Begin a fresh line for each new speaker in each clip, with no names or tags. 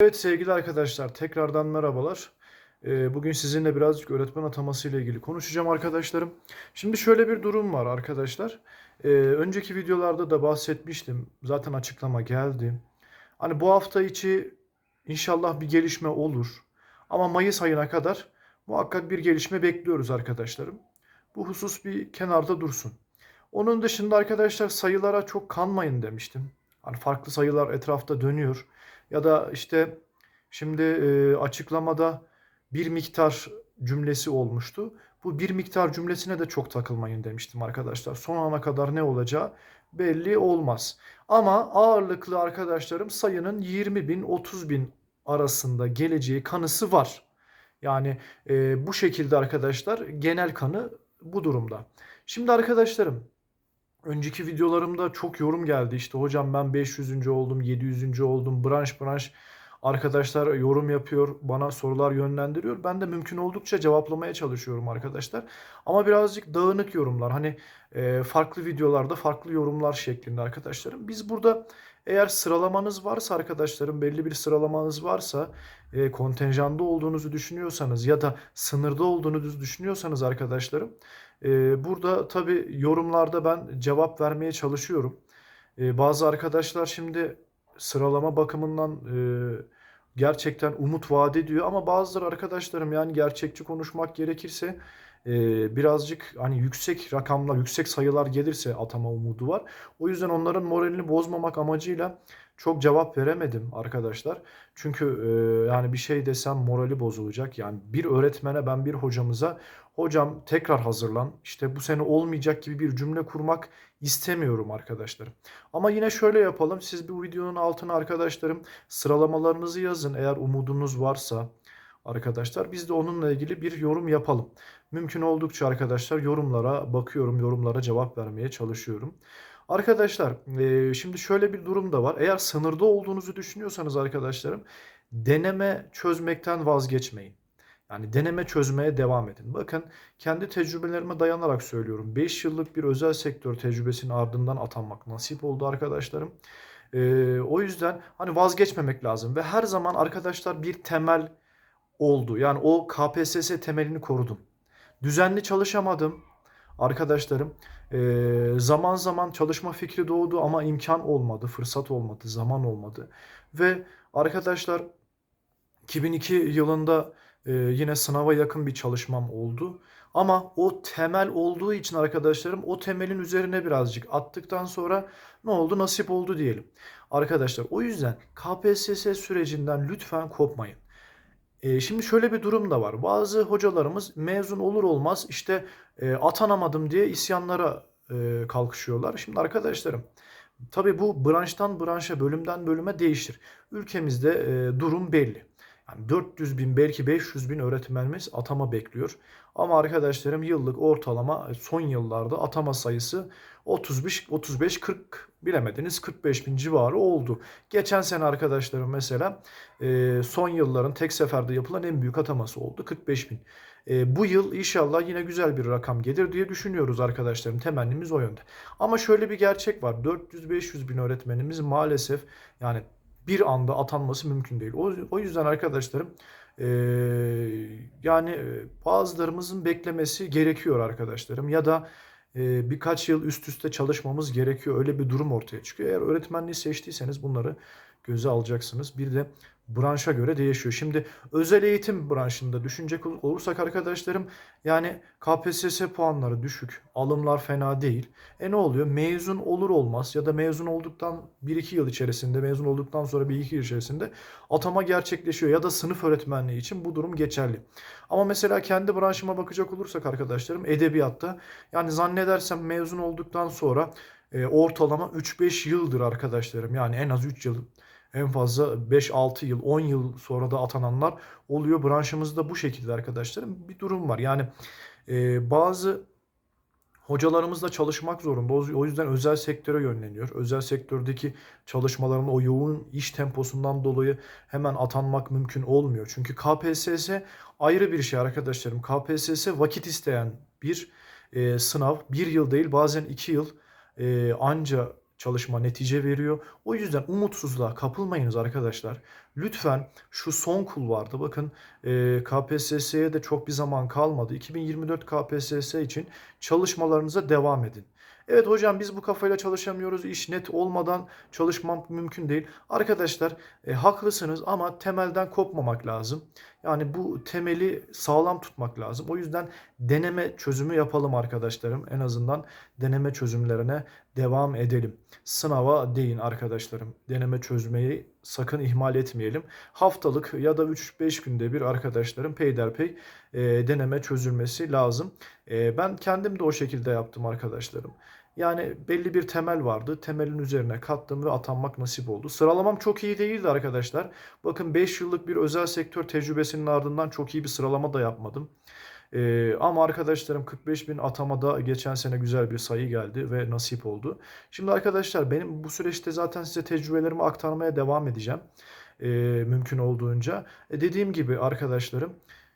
Evet sevgili arkadaşlar tekrardan merhabalar. Ee, Bugün sizinle birazcık öğretmen ataması ile ilgili konuşacağım arkadaşlarım. Şimdi şöyle bir durum var arkadaşlar. Ee, Önceki videolarda da bahsetmiştim. Zaten açıklama geldi. Hani bu hafta içi inşallah bir gelişme olur. Ama Mayıs ayına kadar muhakkak bir gelişme bekliyoruz arkadaşlarım. Bu husus bir kenarda dursun. Onun dışında arkadaşlar sayılara çok kanmayın demiştim. Hani farklı sayılar etrafta dönüyor. Ya da işte şimdi e, açıklamada bir miktar cümlesi olmuştu. Bu bir miktar cümlesine de çok takılmayın demiştim arkadaşlar. Son ana kadar ne olacağı belli olmaz. Ama ağırlıklı arkadaşlarım sayının 20 bin 30 bin arasında geleceği kanısı var. Yani e, bu şekilde arkadaşlar genel kanı bu durumda. Şimdi arkadaşlarım önceki videolarımda çok yorum geldi. İşte hocam ben 500. oldum, 700. oldum. Branş branş arkadaşlar yorum yapıyor, bana sorular yönlendiriyor. Ben de mümkün oldukça cevaplamaya çalışıyorum arkadaşlar. Ama birazcık dağınık yorumlar. Hani farklı videolarda farklı yorumlar şeklinde arkadaşlarım. Biz burada eğer sıralamanız varsa arkadaşlarım belli bir sıralamanız varsa e, kontenjanda olduğunuzu düşünüyorsanız ya da sınırda olduğunuzu düşünüyorsanız arkadaşlarım e, burada tabii yorumlarda ben cevap vermeye çalışıyorum. E, bazı arkadaşlar şimdi sıralama bakımından e, gerçekten umut vaat ediyor ama bazıları arkadaşlarım yani gerçekçi konuşmak gerekirse e, birazcık hani yüksek rakamlar, yüksek sayılar gelirse atama umudu var. O yüzden onların moralini bozmamak amacıyla çok cevap veremedim arkadaşlar. Çünkü e, yani bir şey desem morali bozulacak. Yani bir öğretmene ben bir hocamıza hocam tekrar hazırlan işte bu sene olmayacak gibi bir cümle kurmak istemiyorum arkadaşlarım. Ama yine şöyle yapalım. Siz bu videonun altına arkadaşlarım sıralamalarınızı yazın eğer umudunuz varsa arkadaşlar. Biz de onunla ilgili bir yorum yapalım. Mümkün oldukça arkadaşlar yorumlara bakıyorum, yorumlara cevap vermeye çalışıyorum. Arkadaşlar, e, şimdi şöyle bir durum da var. Eğer sınırda olduğunuzu düşünüyorsanız arkadaşlarım, deneme çözmekten vazgeçmeyin. Yani deneme çözmeye devam edin. Bakın kendi tecrübelerime dayanarak söylüyorum. 5 yıllık bir özel sektör tecrübesinin ardından atanmak nasip oldu arkadaşlarım. E, o yüzden hani vazgeçmemek lazım ve her zaman arkadaşlar bir temel oldu. Yani o KPSS temelini korudum. Düzenli çalışamadım arkadaşlarım. Ee, zaman zaman çalışma fikri doğdu ama imkan olmadı, fırsat olmadı, zaman olmadı. Ve arkadaşlar 2002 yılında e, yine sınava yakın bir çalışmam oldu. Ama o temel olduğu için arkadaşlarım o temelin üzerine birazcık attıktan sonra ne oldu? Nasip oldu diyelim. Arkadaşlar o yüzden KPSS sürecinden lütfen kopmayın. E, şimdi şöyle bir durum da var. Bazı hocalarımız mezun olur olmaz işte e, atanamadım diye isyanlara e, kalkışıyorlar. Şimdi arkadaşlarım tabii bu branştan branşa, bölümden bölüme değişir. Ülkemizde e, durum belli. Yani 400 bin belki 500 bin öğretmenimiz atama bekliyor. Ama arkadaşlarım yıllık ortalama son yıllarda atama sayısı 35 35 40 bilemediniz 45 bin civarı oldu. Geçen sene arkadaşlarım mesela e, son yılların tek seferde yapılan en büyük ataması oldu 45 bin. E, bu yıl inşallah yine güzel bir rakam gelir diye düşünüyoruz arkadaşlarım. Temennimiz o yönde. Ama şöyle bir gerçek var. 400-500 bin öğretmenimiz maalesef yani bir anda atanması mümkün değil. O, o yüzden arkadaşlarım e, yani bazılarımızın beklemesi gerekiyor arkadaşlarım ya da e, birkaç yıl üst üste çalışmamız gerekiyor. Öyle bir durum ortaya çıkıyor. Eğer öğretmenliği seçtiyseniz bunları göze alacaksınız. Bir de branşa göre değişiyor. Şimdi özel eğitim branşında düşünecek olursak arkadaşlarım yani KPSS puanları düşük, alımlar fena değil. E ne oluyor? Mezun olur olmaz ya da mezun olduktan 1-2 yıl içerisinde, mezun olduktan sonra 1-2 yıl içerisinde atama gerçekleşiyor ya da sınıf öğretmenliği için bu durum geçerli. Ama mesela kendi branşıma bakacak olursak arkadaşlarım edebiyatta yani zannedersem mezun olduktan sonra e, ortalama 3-5 yıldır arkadaşlarım yani en az 3 yıl en fazla 5-6 yıl, 10 yıl sonra da atananlar oluyor. Branşımızda bu şekilde arkadaşlarım bir durum var. Yani e, bazı hocalarımızla çalışmak zorunda. O yüzden özel sektöre yönleniyor. Özel sektördeki çalışmaların o yoğun iş temposundan dolayı hemen atanmak mümkün olmuyor. Çünkü KPSS ayrı bir şey arkadaşlarım. KPSS vakit isteyen bir e, sınav. Bir yıl değil bazen iki yıl e, anca çalışma netice veriyor. O yüzden umutsuzluğa kapılmayınız arkadaşlar. Lütfen şu son kulvarda bakın e, KPSS'ye de çok bir zaman kalmadı. 2024 KPSS için çalışmalarınıza devam edin. Evet hocam biz bu kafayla çalışamıyoruz. İş net olmadan çalışmam mümkün değil. Arkadaşlar e, haklısınız ama temelden kopmamak lazım. Yani bu temeli sağlam tutmak lazım. O yüzden deneme çözümü yapalım arkadaşlarım. En azından deneme çözümlerine devam edelim. Sınava değin arkadaşlarım. Deneme çözmeyi sakın ihmal etmeyelim. Haftalık ya da 3-5 günde bir arkadaşlarım peyderpey e, deneme çözülmesi lazım. E, ben kendim de o şekilde yaptım arkadaşlarım. Yani belli bir temel vardı. Temelin üzerine kattım ve atanmak nasip oldu. Sıralamam çok iyi değildi arkadaşlar. Bakın 5 yıllık bir özel sektör tecrübesinin ardından çok iyi bir sıralama da yapmadım. Ee, ama arkadaşlarım 45 bin atamada geçen sene güzel bir sayı geldi ve nasip oldu. Şimdi arkadaşlar benim bu süreçte zaten size tecrübelerimi aktarmaya devam edeceğim. Ee, mümkün olduğunca. E, dediğim gibi arkadaşlarım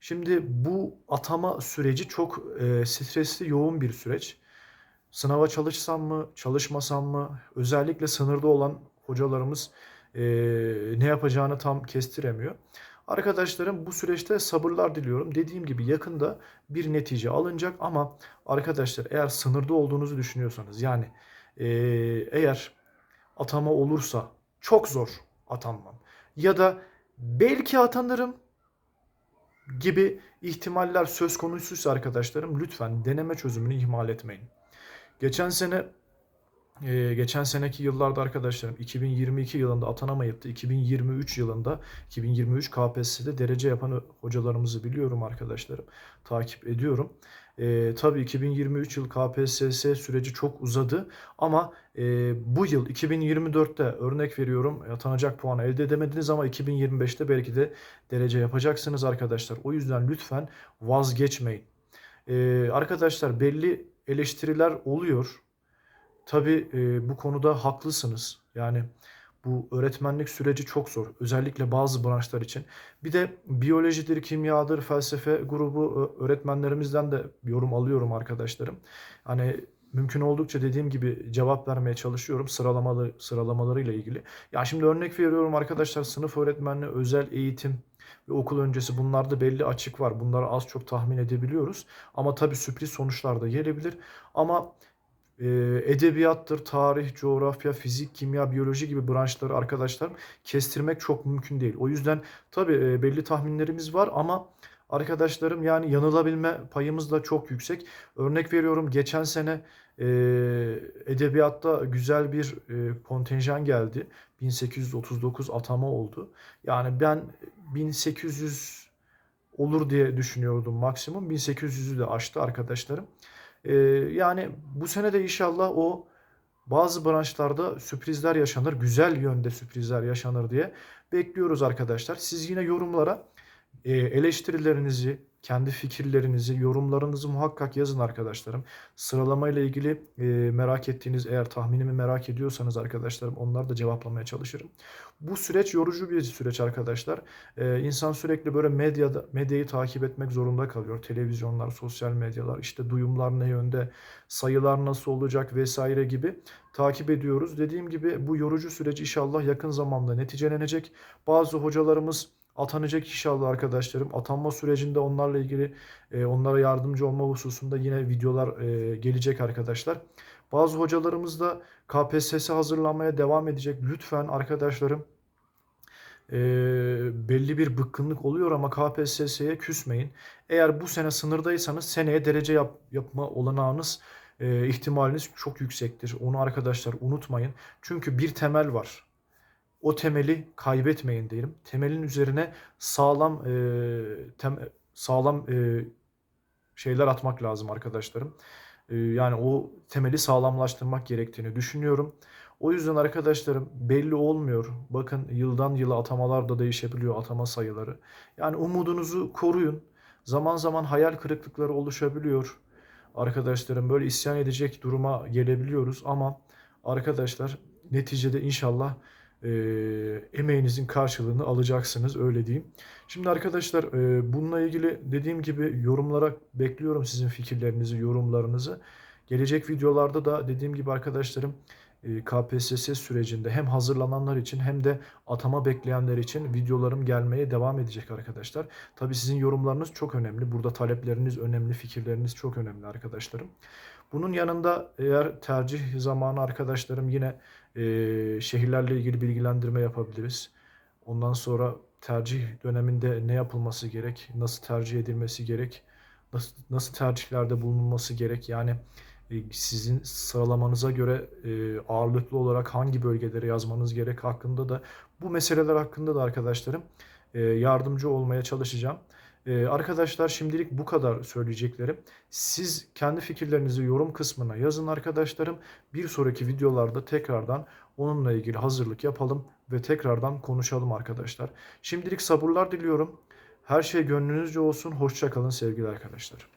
şimdi bu atama süreci çok e, stresli yoğun bir süreç. Sınava çalışsam mı, çalışmasam mı? Özellikle sınırda olan hocalarımız e, ne yapacağını tam kestiremiyor. Arkadaşlarım bu süreçte sabırlar diliyorum. Dediğim gibi yakında bir netice alınacak ama arkadaşlar eğer sınırda olduğunuzu düşünüyorsanız yani eğer atama olursa çok zor atanmam ya da belki atanırım gibi ihtimaller söz konusuysa arkadaşlarım lütfen deneme çözümünü ihmal etmeyin. Geçen sene e, geçen seneki yıllarda arkadaşlarım 2022 yılında atanamayıp da 2023 yılında 2023 KPSS'de derece yapan hocalarımızı biliyorum arkadaşlarım. Takip ediyorum. E, tabii 2023 yıl KPSS süreci çok uzadı ama e, bu yıl 2024'te örnek veriyorum atanacak puanı elde edemediniz ama 2025'te belki de derece yapacaksınız arkadaşlar. O yüzden lütfen vazgeçmeyin. E, arkadaşlar belli eleştiriler oluyor. Tabii e, bu konuda haklısınız. Yani bu öğretmenlik süreci çok zor. Özellikle bazı branşlar için. Bir de biyolojidir, kimyadır, felsefe grubu öğretmenlerimizden de yorum alıyorum arkadaşlarım. Hani mümkün oldukça dediğim gibi cevap vermeye çalışıyorum sıralamalı sıralamalarıyla ilgili. Ya şimdi örnek veriyorum arkadaşlar sınıf öğretmenliği, özel eğitim ve okul öncesi bunlarda belli açık var. Bunları az çok tahmin edebiliyoruz. Ama tabii sürpriz sonuçlar da gelebilir. Ama edebiyattır, tarih, coğrafya, fizik, kimya, biyoloji gibi branşları arkadaşlar kestirmek çok mümkün değil. O yüzden tabii e, belli tahminlerimiz var ama arkadaşlarım yani yanılabilme payımız da çok yüksek. Örnek veriyorum geçen sene e, edebiyatta güzel bir e, kontenjan geldi. 1839 atama oldu. Yani ben 1800 olur diye düşünüyordum maksimum. 1800'ü de aştı arkadaşlarım. Ee, yani bu sene de inşallah o bazı branşlarda sürprizler yaşanır. Güzel yönde sürprizler yaşanır diye bekliyoruz arkadaşlar. Siz yine yorumlara e, eleştirilerinizi, kendi fikirlerinizi, yorumlarınızı muhakkak yazın arkadaşlarım. Sıralama ile ilgili e, merak ettiğiniz eğer tahminimi merak ediyorsanız arkadaşlarım onları da cevaplamaya çalışırım. Bu süreç yorucu bir süreç arkadaşlar. E, insan sürekli böyle medyada medyayı takip etmek zorunda kalıyor. Televizyonlar, sosyal medyalar, işte duyumlar ne yönde, sayılar nasıl olacak vesaire gibi takip ediyoruz. Dediğim gibi bu yorucu süreç inşallah yakın zamanda neticelenecek. Bazı hocalarımız atanacak inşallah arkadaşlarım. Atanma sürecinde onlarla ilgili e, onlara yardımcı olma hususunda yine videolar e, gelecek arkadaşlar. Bazı hocalarımız da KPSS hazırlanmaya devam edecek. Lütfen arkadaşlarım e, belli bir bıkkınlık oluyor ama KPSS'ye küsmeyin. Eğer bu sene sınırdaysanız seneye derece yap, yapma olanağınız e, ihtimaliniz çok yüksektir. Onu arkadaşlar unutmayın. Çünkü bir temel var o temeli kaybetmeyin diyelim. Temelin üzerine sağlam e, tem, sağlam e, şeyler atmak lazım arkadaşlarım. E, yani o temeli sağlamlaştırmak gerektiğini düşünüyorum. O yüzden arkadaşlarım belli olmuyor. Bakın yıldan yıla atamalar da değişebiliyor atama sayıları. Yani umudunuzu koruyun. Zaman zaman hayal kırıklıkları oluşabiliyor. Arkadaşlarım böyle isyan edecek duruma gelebiliyoruz ama arkadaşlar neticede inşallah e, emeğinizin karşılığını alacaksınız öyle diyeyim. Şimdi arkadaşlar e, bununla ilgili dediğim gibi yorumlara bekliyorum sizin fikirlerinizi, yorumlarınızı. Gelecek videolarda da dediğim gibi arkadaşlarım e, KPSS sürecinde hem hazırlananlar için hem de atama bekleyenler için videolarım gelmeye devam edecek arkadaşlar. Tabii sizin yorumlarınız çok önemli. Burada talepleriniz önemli, fikirleriniz çok önemli arkadaşlarım. Bunun yanında eğer tercih zamanı arkadaşlarım yine e, şehirlerle ilgili bilgilendirme yapabiliriz. Ondan sonra tercih döneminde ne yapılması gerek, nasıl tercih edilmesi gerek, nasıl, nasıl tercihlerde bulunulması gerek. Yani e, sizin sıralamanıza göre e, ağırlıklı olarak hangi bölgelere yazmanız gerek hakkında da bu meseleler hakkında da arkadaşlarım e, yardımcı olmaya çalışacağım. E, arkadaşlar şimdilik bu kadar söyleyeceklerim. Siz kendi fikirlerinizi yorum kısmına yazın arkadaşlarım. Bir sonraki videolarda tekrardan onunla ilgili hazırlık yapalım ve tekrardan konuşalım arkadaşlar. Şimdilik sabırlar diliyorum. Her şey gönlünüzce olsun. Hoşça kalın sevgili arkadaşlar.